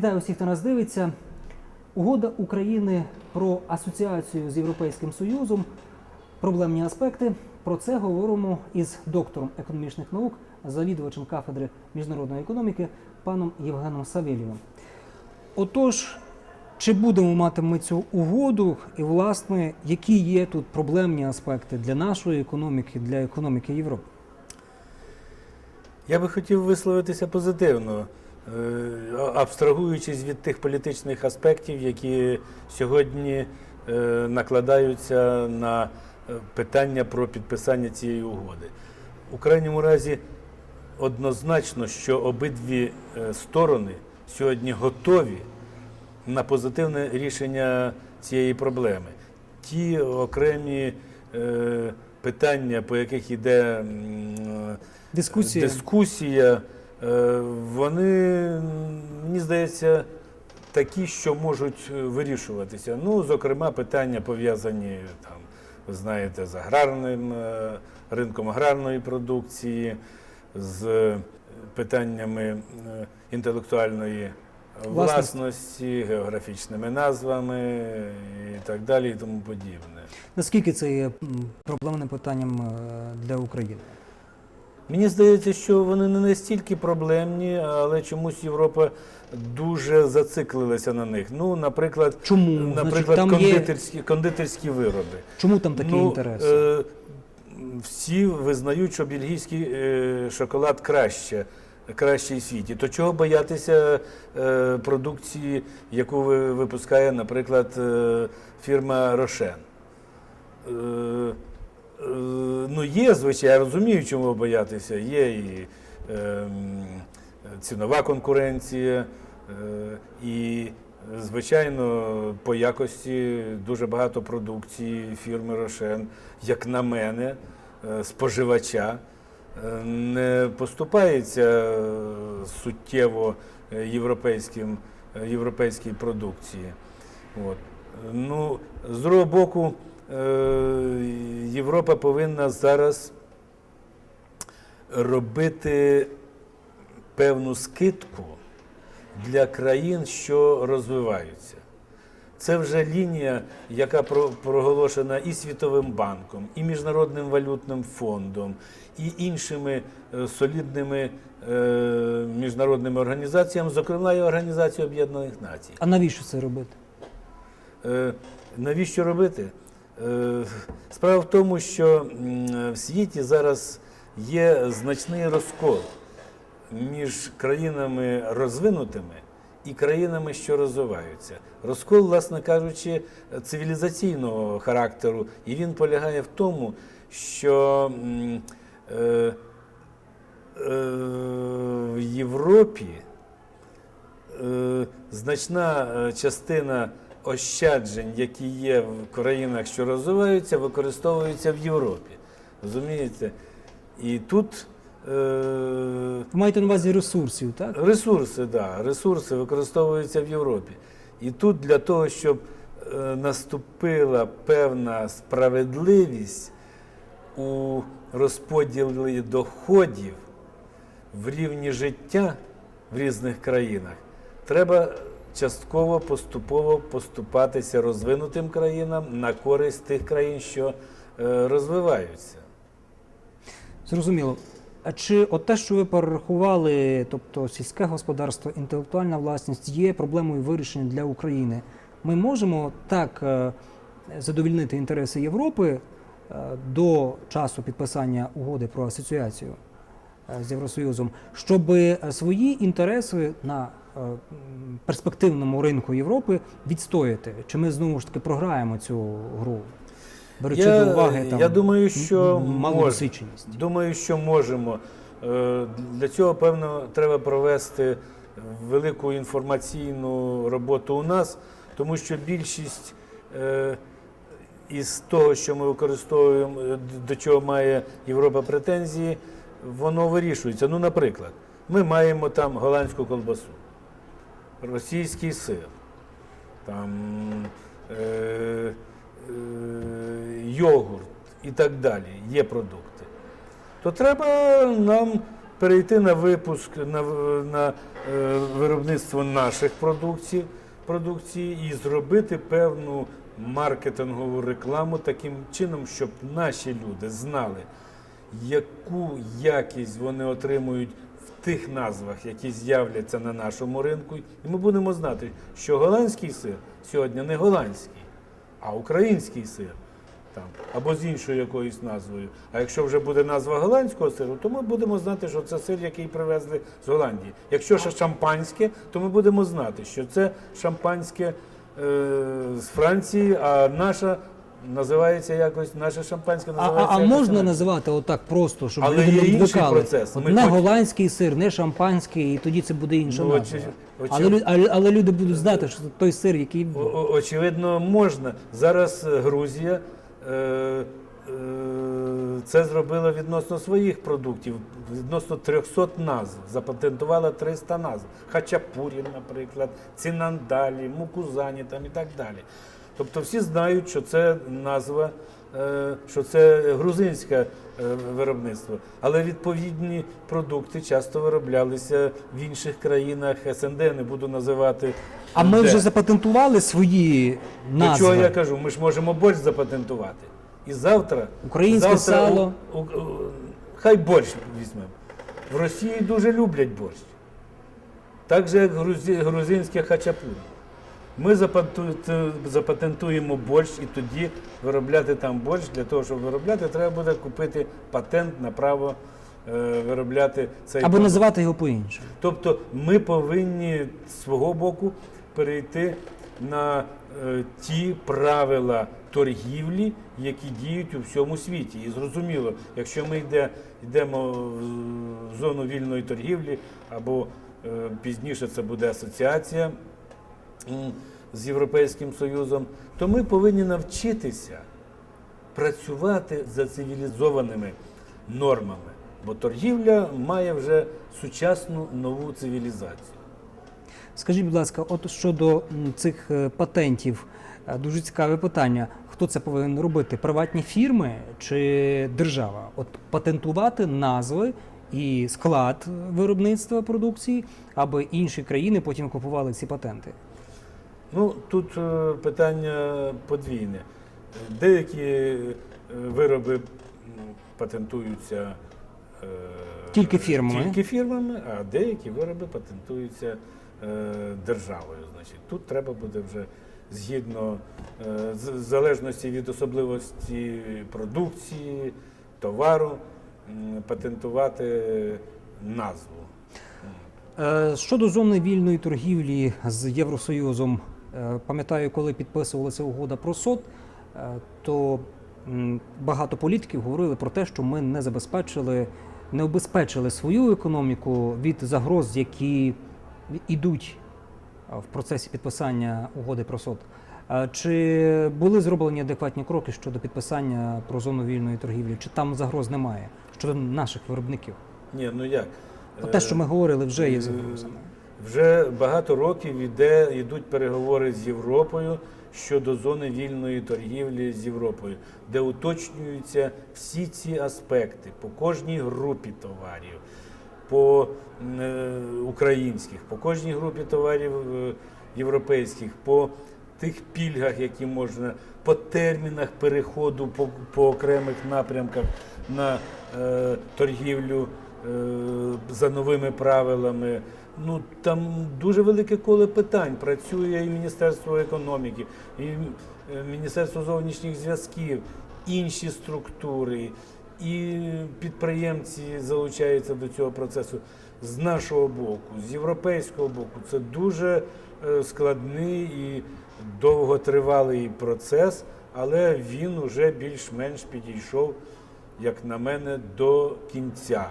Вітаю усіх, хто нас дивиться. Угода України про асоціацію з Європейським Союзом. Проблемні аспекти. Про це говоримо із доктором економічних наук, завідувачем кафедри міжнародної економіки паном Євгеном Савельєвим. Отож, чи будемо мати ми цю угоду, і власне, які є тут проблемні аспекти для нашої економіки, для економіки Європи? Я би хотів висловитися позитивно, абстрагуючись від тих політичних аспектів, які сьогодні е, накладаються на е, питання про підписання цієї угоди. У крайньому разі, однозначно, що обидві е, сторони сьогодні готові на позитивне рішення цієї проблеми. Ті окремі е, питання, по яких йде Дискусія. дискусія, е, вони, мені здається, такі, що можуть е, вирішуватися. Ну, зокрема, питання пов'язані там, ви знаєте, з аграрним е, ринком аграрної продукції, з е, питаннями е, інтелектуальної Власності. географічними назвами і так далі, і тому подібне. Наскільки це є проблемним питанням е, для України? Мені здається, що вони не настільки проблемні, але чомусь Європа дуже зациклилася на них. Ну, наприклад, Чому? наприклад, Значить, там є... кондитерські, кондитерські вироби. Чому там такі ну, інтереси? Е, всі визнають, що бельгійський е, шоколад краще. Кращий світі, то чого боятися е, продукції, яку ви- випускає, наприклад, е, фірма Рошен? Е, ну, є, звичайно, я розумію, чому боятися. Є і е, цінова конкуренція, е, і, звичайно, по якості дуже багато продукції фірми Рошен, як на мене, е, споживача. е, Не поступається суттєво е, європейським, е, європейській продукції. От. Ну, з другого боку, Європа повинна зараз робити певну скидку для країн, що розвиваються. Це вже лінія, яка проголошена і Світовим банком, і Міжнародним валютним фондом, і іншими е, солідними е, міжнародними організаціями, зокрема і Організацією Об'єднаних Націй. А навіщо це робити? Е, Навіщо робити? Е, Справа в тому, що в світі зараз є значний розкол між країнами розвинутими і країнами, що розвиваються. Розкол, власне кажучи, цивілізаційного характеру, і він полягає в тому, що е, е, в Європі значна частина ощаджень, які є в країнах, що розвиваються, використовуються в Європі. Розумієте? І тут е, маєте на увазі ресурсів, так? ресурси, да, ресурси використовуються в Європі. І тут для того, щоб е, наступила певна справедливість у розподілі доходів в рівні життя в різних країнах, треба частково поступово поступатися розвинутим країнам на користь тих країн, що е, розвиваються. Зрозуміло. А чи от те, що ви перерахували, тобто сільське господарство, інтелектуальна власність, є проблемою вирішення для України? Ми можемо так е, задовільнити інтереси Європи е, до часу підписання угоди про асоціацію з Євросоюзом, щоб свої інтереси на перспективному ринку Європи відстояти? Чи ми знову ж таки програємо цю гру? Беручи Я- до уваги там я думаю, що малу може. Думаю, що можемо. Е, Для цього, певно, треба провести велику інформаційну роботу у нас, тому що більшість е, із того, що ми використовуємо, е, до чого має Європа претензії, воно вирішується. Ну, наприклад, ми маємо там голландську колбасу, російський сир, там е, е, йогурт і так далі, є продукти. То треба нам перейти на випуск, на, на е, виробництво наших продукцій, продукції і зробити певну маркетингову рекламу таким чином, щоб наші люди знали, яку якість вони отримують тих назвах, які з'являться на нашому ринку. І ми будемо знати, що голландський сир сьогодні не голландський, а український сир. Там, або з іншою якоюсь назвою. А якщо вже буде назва голландського сиру, то ми будемо знати, що це сир, який привезли з Голландії. Якщо ще шампанське, то ми будемо знати, що це шампанське е, з Франції, а наша називається якось, наше шампанське називається. а, а якось можна інакше. називати отак просто, щоб Але люди є не інший відвикали? процес. От Ми не хоч- голландський сир, не шампанський, і тоді це буде інша Ну, назва. очі- очі- Але, лю- але, але люди будуть знати, що це той сир, який О- о- Очевидно, можна. Зараз е, Грузія е, е, це зробила відносно своїх продуктів, відносно 300 назв. Запатентувала 300 назв. Хачапурі, наприклад, цинандалі, мукузані там і так далі. Тобто всі знають, що це назва, е, що це грузинське е, виробництво. Але відповідні продукти часто вироблялися в інших країнах СНД, не буду називати. А ми де. вже запатентували свої До чого я кажу? Ми ж можемо борщ запатентувати. І завтра. Українське завтра сало. У, у- хай борщ візьмемо. В Росії дуже люблять борщ. Так же, як грузинське хачапурі. Ми запатентуємо борщ і тоді виробляти там борщ. Для того, щоб виробляти, треба буде купити патент на право е, виробляти цей Або називати його по-іншому. Тобто ми повинні з свого боку перейти на е, ті правила торгівлі, які діють у всьому світі. І зрозуміло, якщо ми йде, йдемо в зону вільної торгівлі, або е, пізніше це буде асоціація з Європейським Союзом, то ми повинні навчитися працювати за цивілізованими нормами. Бо торгівля має вже сучасну нову цивілізацію. Скажіть, будь ласка, от щодо цих е, патентів, е, дуже цікаве питання. Хто це повинен робити? Приватні фірми чи держава? От патентувати назви і склад виробництва продукції, аби інші країни потім купували ці патенти. Ну тут е, питання подвійне. Деякі е, вироби патентуються е, Тільки фірмами? Тільки фірмами, а деякі вироби патентуються державою. Значить, тут треба буде вже згідно з- залежності від особливості продукції, товару, патентувати назву. Щодо зони вільної торгівлі з Євросоюзом, пам'ятаю, коли підписувалася угода про СОД, е, то багато політиків говорили про те, що ми не забезпечили, не обезпечили свою економіку від загроз, які йдуть е, в процесі підписання угоди про СОД. Е, Чи були зроблені адекватні кроки щодо підписання про зону вільної торгівлі? Чи там загроз немає щодо наших виробників? Ні, ну як? Те, що ми говорили, вже є загрозами. Вже багато років іде, йдуть переговори з Європою щодо зони вільної торгівлі з Європою, де уточнюються всі ці аспекти по кожній групі товарів, по е, українських, по кожній групі товарів е, європейських, по тих пільгах, які можна, по термінах переходу по, по окремих напрямках на е, торгівлю за новими правилами. Ну там дуже велике коло питань. Працює і Міністерство економіки, і е, Міністерство зовнішніх зв'язків, інші структури, і підприємці залучаються до цього процесу. З нашого боку, з європейського боку, це дуже е, складний і довготривалий процес, але він уже більш-менш підійшов, як на мене, до кінця.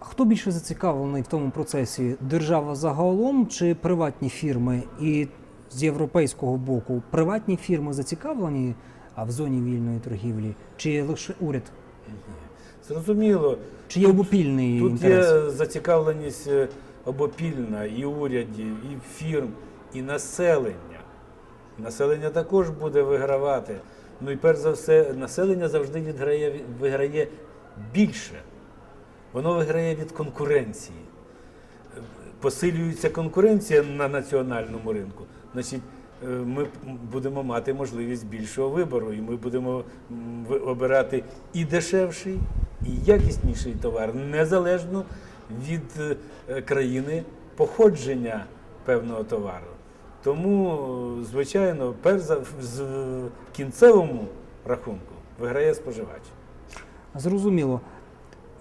Хто більше зацікавлений в тому процесі? Держава загалом чи приватні фірми? І з європейського боку приватні фірми зацікавлені а в зоні вільної торгівлі, чи лише уряд? Зрозуміло, Чи є обопільний тут інтерес? є зацікавленість е, обопільна і урядів, і фірм, і населення. Населення також буде вигравати. Ну і перш за все, населення завжди відграє, виграє більше. Воно виграє від конкуренції. Посилюється конкуренція на національному ринку. Значить, е, ми будемо мати можливість більшого вибору, і ми будемо обирати і дешевший, і якісніший товар, незалежно від е, країни походження певного товару. Тому, е, звичайно, в кінцевому рахунку виграє споживач. Зрозуміло.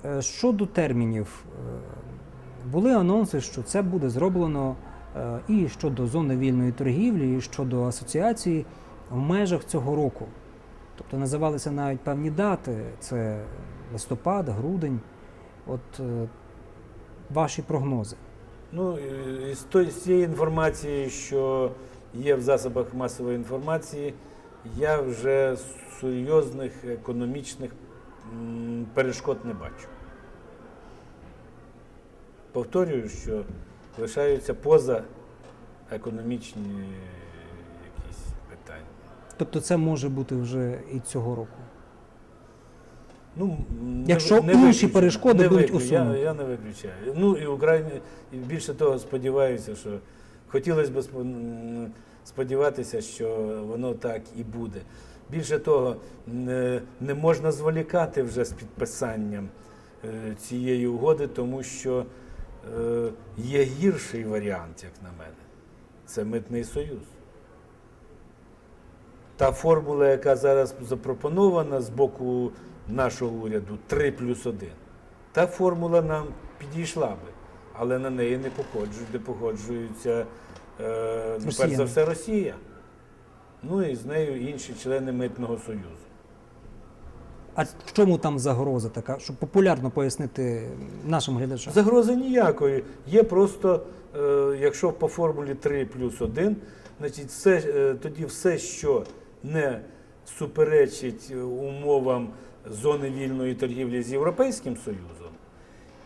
Е, Щодо термінів, е, були анонси, що це буде зроблено е, і щодо зони вільної торгівлі, і щодо асоціації в межах цього року. Тобто називалися навіть певні дати: це листопад, грудень. От ваші прогнози. Ну, з цієї інформації, що є в засобах масової інформації, я вже серйозних економічних перешкод не бачу. Повторюю, що лишаються поза економічні якісь питання. Тобто це може бути вже і цього року. Ну, не Якщо не інші перешкоди не будуть виклю- я, я не виключаю. Ну і Україна, і більше того, сподіваюся, що хотілося б сподіватися, що воно так і буде. Більше того, не, не можна зволікати вже з підписанням е, цієї угоди, тому що є гірший варіант, як на мене. Це митний союз. Та формула, яка зараз запропонована з боку нашого уряду 3 плюс 1, та формула нам підійшла би, але на неї не погоджують, не погоджуються е, перш за все Росія. Ну і з нею інші члени Митного Союзу. А в чому там загроза така, щоб популярно пояснити нашим глядачам? Загрози ніякої. Є просто, е, якщо по формулі 3 плюс 1, значить все, е, тоді все, що не суперечить е, умовам зони вільної торгівлі з Європейським Союзом,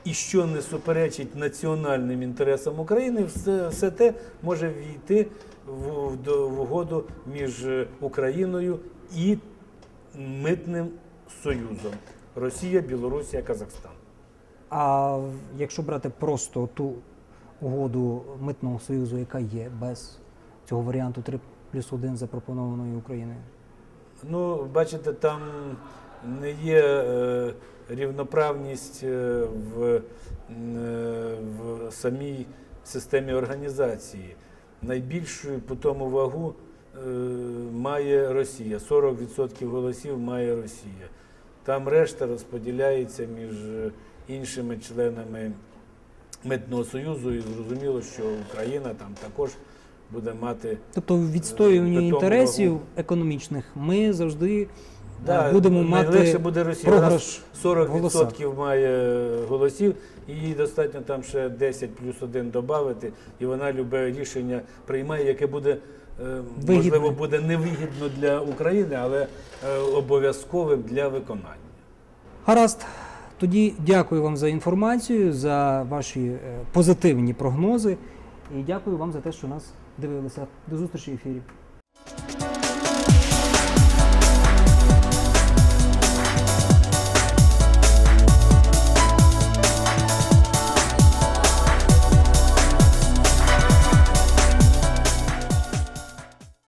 і що не суперечить національним інтересам України, все, все те може війти в, в, в угоду між е, Україною і митним союзом Росія, Білорусія, Казахстан. А якщо брати просто ту угоду митного союзу, яка є без цього варіанту 3 плюс 1 запропонованої Україною? Ну, бачите, там не є е, рівноправність е, в, е, в самій системі організації. Найбільшу по тому вагу має Росія. 40% голосів має Росія. Там решта розподіляється між е, іншими членами Митного Союзу, і зрозуміло, що Україна там також буде мати Тобто в відстоюванні інтересів вагу. економічних ми завжди Да, е, будемо мати буде Росія. Програш. 40% має голосів, і їй достатньо там ще 10 плюс 1 додати, і вона любе рішення приймає, яке буде, е, можливо, буде невигідно для України, але е, обов'язковим для виконання. Гаразд. Тоді дякую вам за інформацію, за ваші е, позитивні прогнози. І дякую вам за те, що нас дивилися. До зустрічі в ефірі.